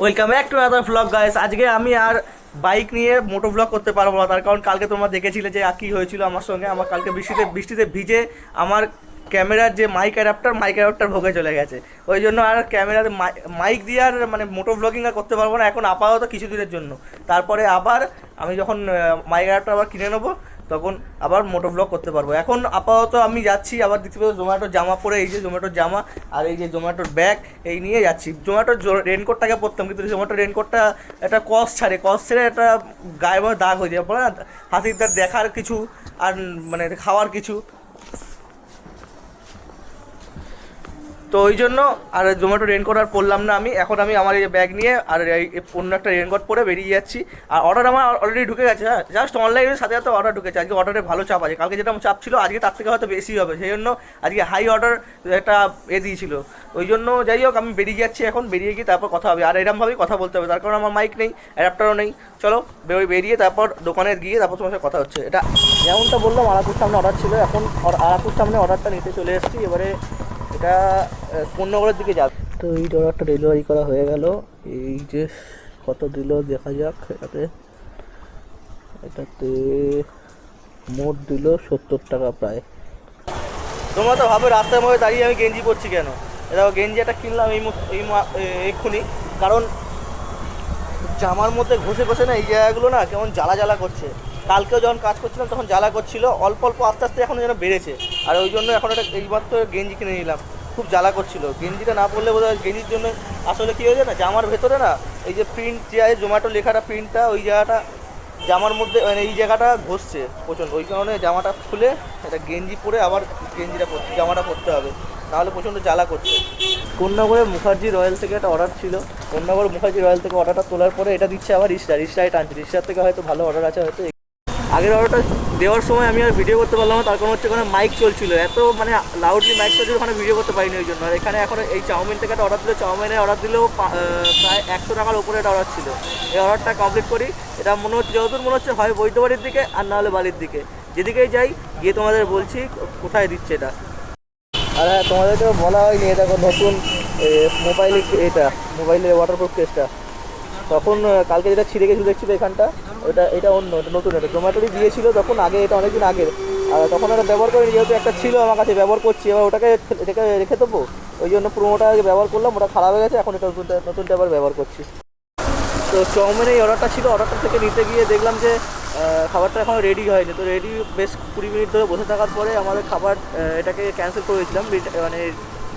Welcome back to other vlog guys আজকে আমি আর bike নিয়ে মোটো ব্লগ করতে পারব না, তার কারণ কালকে তোমরা দেখেছিলে যে কী হয়েছিল আমার সঙ্গে। আমার কালকে বৃষ্টিতে বৃষ্টিতে ভিজে আমার ক্যামেরার যে মাইক অ্যাডাপ্টার মাইক অ্যাডাপ্টার ভোগে চলে গেছে। ওই জন্য আর ক্যামেরাতে মাইক দিয়ে আর মানে মোটো ব্লগিং আর করতে পারব না, এখন আপাতত কিছুদিনের জন্য। তারপরে আবার আমি যখন মাইক অ্যাডাপ্টার আবার কিনে নেব তখন আবার মোটো ব্লগ করতে পারব। এখন আপাতত আমি যাচ্ছি, আবার দেখতে পাবো জোম্যাটোর জামা পরে, এই যে জোম্যাটোর জামা আর এই যে জোম্যাটোর ব্যাগ এই নিয়ে যাচ্ছি। জোম্যাটোর রেনকোটটাকে পরতাম, কিন্তু জোম্যাটোর রেনকোটটা একটা কস ছাড়ে। কস ছেড়ে একটা গায়ে দাগ হয়ে যায়, বলে না? হাতির দেখার কিছু আর মানে খাওয়ার কিছু। তো ওই জন্য আর জোম্যাটো রেনকোট আর পরলাম না আমি। এখন আমি আমার এই ব্যাগ নিয়ে আর এই অন্য একটা রেনকোট পরে বেরিয়ে যাচ্ছি। আর অর্ডার আমার অলরেডি ঢুকে গেছে হ্যাঁ। জাস্ট অনলাইনের সাথে সাথে অর্ডার ঢুকেছে। আজকে অর্ডারে ভালো চাপ আছে। কালকে যেটা চাপ ছিল, আজকে তার থেকে হয়তো বেশি হবে। সেই জন্য আজকে হাই অর্ডার একটা এ দিয়েছিল। ওই জন্য যাই হোক, আমি বেরিয়ে যাচ্ছি এখন। বেরিয়ে গিয়ে তারপর কথা হবে। আর এরমভাবেই কথা বলতে হবে। তার কারণ আমার মাইক নেই অ্যাডাপ্টারও নেই। চলো বেরিয়ে তারপর দোকানে গিয়ে তারপর তোমার সাথে কথা হচ্ছে। এটা যেমনটা বললাম, আরাকুর সামনে অর্ডার ছিল। এখন আরাকুর সামনে অর্ডারটা নিতে চলে এসেছি। এবারে এটা পূর্ণগরের দিকে যাবে। তো এই অর্ডারটা ডেলিভারি করা হয়ে গেল। এই যে কত দিল দেখা যাক এটাতে এটাতে মোট দিল সত্তর টাকা প্রায়। তোমরা তো ভাবে রাস্তার মধ্যে দাঁড়িয়ে আমি গেঞ্জি পরছি কেন? এটা গেঞ্জি একটা কিনলাম এই এই এক্ষুনি। কারণ জামার মধ্যে ঘষে ঘষে না এই জায়গাগুলো না কেমন জ্বালা জ্বালা করছে। কালকেও যখন কাজ করছিলাম, তখন জ্বালা করছিল। অল্প অল্প আস্তে আস্তে এখন যেন বেড়েছে। আর ওই জন্য এখন একটা তো গেঞ্জি কিনে নিলাম। খুব জ্বালা করছিল। গেঞ্জিটা না পরলে বোধ হয় গেঞ্জির জন্য আসলে কী হয়েছে না? জামার ভেতরে না, এই যে প্রিন্ট যে আছে জোম্যাটো লেখাটা প্রিন্টটা ওই জায়গাটা, জামার মধ্যে মানে এই জায়গাটা ঘষছে প্রচণ্ড। ওই কারণে জামাটা খুলে একটা গেঞ্জি পরে আবার গেঞ্জিটা পরতে জামাটা পরতে হবে। নাহলে প্রচণ্ড জ্বালা করছে। কন্যাগড়ে মুখার্জি রয়্যাল থেকে একটা অর্ডার ছিল। কন্যাগড় মুখার্জি রয়্যাল থেকে অর্ডারটা তোলার পরে এটা দিচ্ছে আবার রিস্টার রিস্টারে টানছে। রিস্টার থেকে হয়তো ভালো অর্ডার আছে, হয়তো আগের অর্ডারটা দেওয়ার সময় আমি আর ভিডিও করতে পারলাম না, তার কারণ হচ্ছে ওখানে মাইক চলছিল। এত মানে লাউডলি মাইক চলছিল, ওখানে ভিডিও করতে পারিনি ওই জন্য। আর এখানে এখন এই চাউমিন থেকে একটা অর্ডার দিল। চাউমিনের অর্ডার দিলেও প্রায় একশো টাকার উপরে একটা অর্ডার ছিল। এই অর্ডারটা কমপ্লিট করি। এটা মনে হচ্ছে, যতদূর মনে হচ্ছে হয় বৈদ্যবাড়ির দিকে, আর না হলে বাড়ির দিকে। যেদিকেই যাই, গিয়ে তোমাদের বলছি কোথায় দিচ্ছে এটা। আর হ্যাঁ তোমাদেরকে বলা হয়নি, এটা নতুন মোবাইলে এটা মোবাইলের ওয়াটারপ্রুফ কেসটা তখন কালকে যেটা ছিঁড়ে গেছিল দেখছিল এখানটা, ওটা, এটা অন্য, এটা নতুন, এটা জোম্যাটোরই দিয়েছিল তখন, আগে এটা অনেকদিন আগের। আর তখন ওটা ব্যবহার করিনি, যেহেতু একটা ছিল আমার কাছে, ব্যবহার করছি, এবার ওটাকে এটাকে রেখে দেবো? ওই জন্য পুরোনোটা আগে ব্যবহার করলাম, ওটা খারাপ হয়ে গেছে, এখন এটা নতুনটা নতুনটা আবার ব্যবহার করছি। তো চাউমিনের এই অর্ডারটা ছিল, অর্ডারটা থেকে নিতে গিয়ে দেখলাম যে খাবারটা এখনও রেডি হয়নি। তো রেডি বেশ কুড়ি মিনিট ধরে বসে থাকার পরে আমাদের খাবার এটাকে ক্যান্সেল করে মানে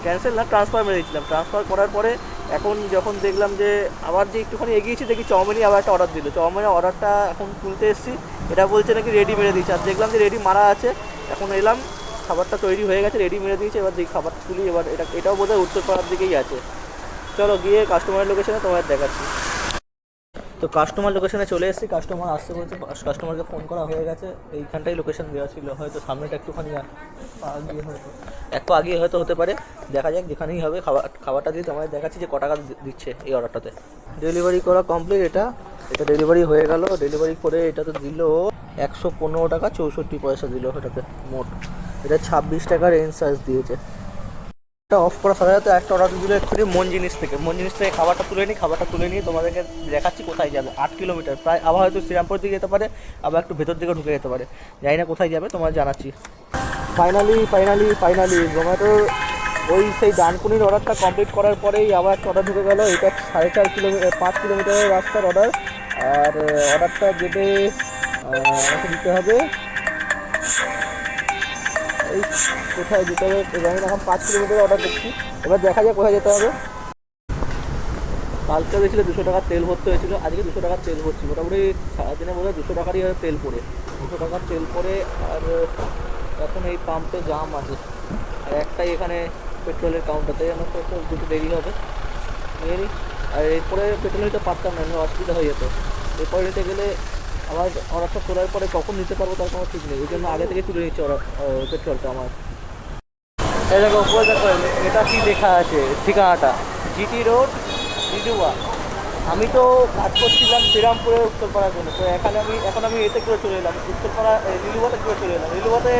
ক্যান্সেল না ট্রান্সফার মেরে দিয়েছিলাম। ট্রান্সফার করার পরে এখন যখন দেখলাম যে আবার যে একটুখানি এগিয়েছি, দেখি চাউমিনই আবার একটা অর্ডার দিল। চাউমিনের অর্ডারটা এখন তুলতে এসেছি। এটা বলছে নাকি রেডি মেরে দিয়েছে। আর দেখলাম যে রেডি মারা আছে। এখন এলাম, খাবারটা তৈরি হয়ে গেছে রেডি মেরে দিয়েছে। এবার দেখি খাবার তুলি, এবার এটা, এটাও বোধহয় উত্তরপাড়ার দিকেই আছে। চলো গিয়ে কাস্টমারের লোকেশনে তোমার দেখাচ্ছি। তো কাস্টমার লোকেশনে চলে এসেছি। কাস্টমার আসতে বলছে কাস্টমারকে ফোন করা হয়ে গেছে। এইখানটাই লোকেশন দেওয়া ছিল। হয়তো সামনেটা একটুখানি আগিয়ে হয়তো, একটু আগিয়ে হয়তো হতে পারে। দেখা যাক, যেখানেই হবে খাবার খাবারটা দিয়ে তোমাদের দেখাচ্ছি যে ক টাকা দিচ্ছে এই অর্ডারটাতে ডেলিভারি করা কমপ্লিট এটা। এটা ডেলিভারি হয়ে গেল। ডেলিভারি করে এটা তো দিল একশো পনেরো টাকা চৌষট্টি পয়সা দিল এটাতে, মোট। এটা ছাব্বিশ টাকার ইনচার্জ দিয়েছে। এটা অফ করার সাথে সাথে একটা অর্ডার দিল এক্ষুনি মন জিনিস থেকে। মন জিনিস থেকে খাবারটা তুলে নিই, খাবারটা তুলে নিয়ে তোমাদেরকে দেখাচ্ছি কোথায় যাবে। আট কিলোমিটার, প্রায় আবার হয়তো শ্রীরামপুর দিকে যেতে পারে, আবার একটু ভেতর দিকে ঢুকে যেতে পারে। জানি না কোথায় যাবে তোমার জানাচ্ছি। ফাইনালি ফাইনালি ফাইনালি জোম্যাটোর ওই সেই ডানকুনির অর্ডারটা কমপ্লিট করার পরেই আবার একটা অর্ডার ঢুকে গেল। এটা সাড়ে চার কিলোমিটার পাঁচ কিলোমিটারের রাস্তার অর্ডার আর অর্ডারটা যেতে আমাকে দিতে হবে। এই কোথায় যেতে হবে? জানি না এখন পাঁচ কিলোমিটার অর্ডার করছি। এবার দেখা যাক কোথায় যেতে হবে। কালকে হয়েছিল দুশো টাকার তেল ভরতে হয়েছিল, আজকে দুশো টাকার তেল ভরছি। মোটামুটি সারাদিনে বোধ হয় দুশো টাকারই তেল পড়ে। দুশো টাকার তেল পড়ে আর এখন এই পাম্পে জাম আছে। আর একটাই এখানে পেট্রোলের কাউন্টার তাই আমার তো দুটো দেরি হবে। আর এরপরে পেট্রোল নিতে পারতাম না, অসুবিধা হয়ে যেত। এরপরে নিতে গেলে আমার অর্ডারটা তোলার পরে কখন নিতে পারব তার কোনো ঠিক নেই ওই জন্য আগে থেকে তুলে নিচ্ছে পেট্রোলটা আমার। এটা কি লেখা আছে? ঠিকানাটা। জিটি রোড ডিডুয়া আমি তো কাজ করছিলাম শ্রীরামপুরের উত্তরপাড়ার জন্য। তো এখানে আমি এখন আমি এতে করে চলে এলাম। উত্তরপাড়া এ, লিলুবাতে করে চলে এলাম। লিলুবাতে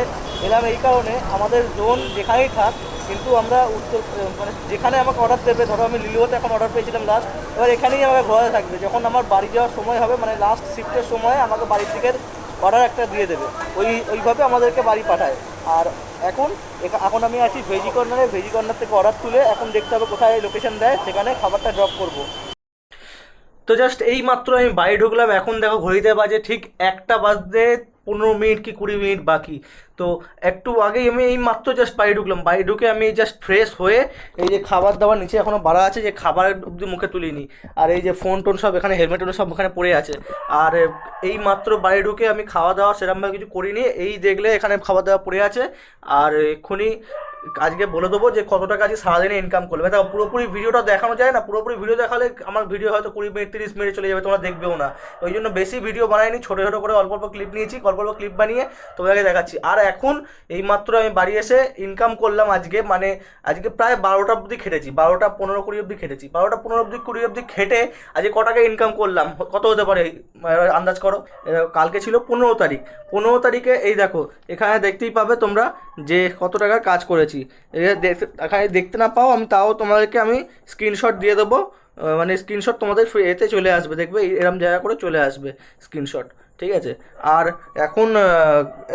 এলাম এই কারণে আমাদের জোন যেখানেই থাক কিন্তু আমরা উত্তর মানে যেখানে আমাকে অর্ডার দেবে ধরো আমি লিলুবাতে এখন অর্ডার পেয়েছিলাম লাস্ট এবার এখানেই আমাকে ঘোরা থাকবে। যখন আমার বাড়ি যাওয়ার সময় হবে মানে লাস্ট শিফটের সময় আমাকে বাড়ির দিকের অর্ডার একটা দিয়ে দেবে। ওই ওইভাবে আমাদেরকে বাড়ি পাঠায়। আর এখন এখন আমি আছি ভেজি কর্নারে। ভেজি কর্নার থেকে অর্ডার তুলে এখন দেখতে হবে কোথায় লোকেশন দেয়। সেখানে খাবারটা ড্রপ করব। তো জাস্ট এই মাত্র আমি বাড়ি ঢুকলাম, এখন দেখো ঘড়িতে বাজে ঠিক একটা বাজতে পনেরো মিনিট কি কুড়ি মিনিট বাকি। তো একটু আগেই আমি এই মাত্র জাস্ট বাড়ি ঢুকলাম, বাড়ি ঢুকে আমি জাস্ট ফ্রেশ হয়ে এই যে খাবার দাবার নিচে এখনও বাড়া আছে, যে খাবার অব্দি মুখে তুলিনি। আর এই যে ফোন টোন সব এখানে হেলমেট টেলমেট সব এখানে পড়ে আছে। আর এই মাত্র বাড়ি ঢুকে আমি খাওয়া দাওয়া সেরকমভাবে কিছু করিনি, এই দেখলে এখানে খাওয়া দাওয়া পড়ে আছে। আর এক্ষুনি আজকে বলে দেবো যে কত টাকা আজকে সারাদিনে ইনকাম করবে দেখো, পুরোপুরি ভিডিওটা দেখানো যায় না, পুরোপুরি ভিডিও দেখালে আমার ভিডিও হয়তো কুড়ি মিনিট, তিরিশ মিনিট চলে যাবে, তোমরা দেখবেও না। ওই জন্য বেশি ভিডিও বানাইনি, ছোটো ছোটো করে অল্প অল্প ক্লিপ নিয়েছি, অল্প অল্প ক্লিপ বানিয়ে তোমাকে দেখাচ্ছি। আর এখন এই মাত্র আমি বাড়ি এসে ইনকাম করলাম আজকে মানে আজকে প্রায় বারোটা অবধি খেটেছি, বারোটা পনেরো কুড়ি অবধি খেটেছি। বারোটা পনেরো অবধি কুড়ি অবধি খেটে আজকে ক টাকা ইনকাম করলাম? কত হতে পারে? আন্দাজ করো। কালকে ছিল পনেরো তারিখ। পনেরো তারিখে এই দেখো, এখানে দেখতেই পাবে তোমরা যে কত টাকার কাজ করেছি। এটা দেখতে দেখতে না পাও, আমি তাও তোমাদেরকে আমি স্ক্রিনশট দিয়ে দেবো। মানে স্ক্রিনশট তোমাদের এতে চলে আসবে, দেখবে এরম জায়গা করে চলে আসবে স্ক্রিনশট ঠিক আছে? আর এখন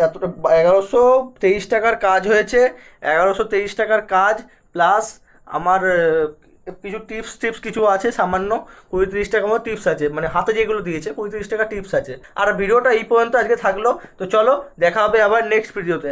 এতটা, এগারোশো তেইশ টাকার কাজ হয়েছে, এগারোশো তেইশ টাকার কাজ প্লাস আমার কিছু টিপস টিপস কিছু আছে, সামান্য, কুড়ি তিরিশ টাকা মতো টিপস আছে মানে হাতে যেগুলো দিয়েছে, কুড়ি তিরিশ টাকা টিপস আছে। আর ভিডিওটা এই পর্যন্ত আজকে থাকল, তো চলো, দেখা হবে আবার নেক্সট ভিডিওতে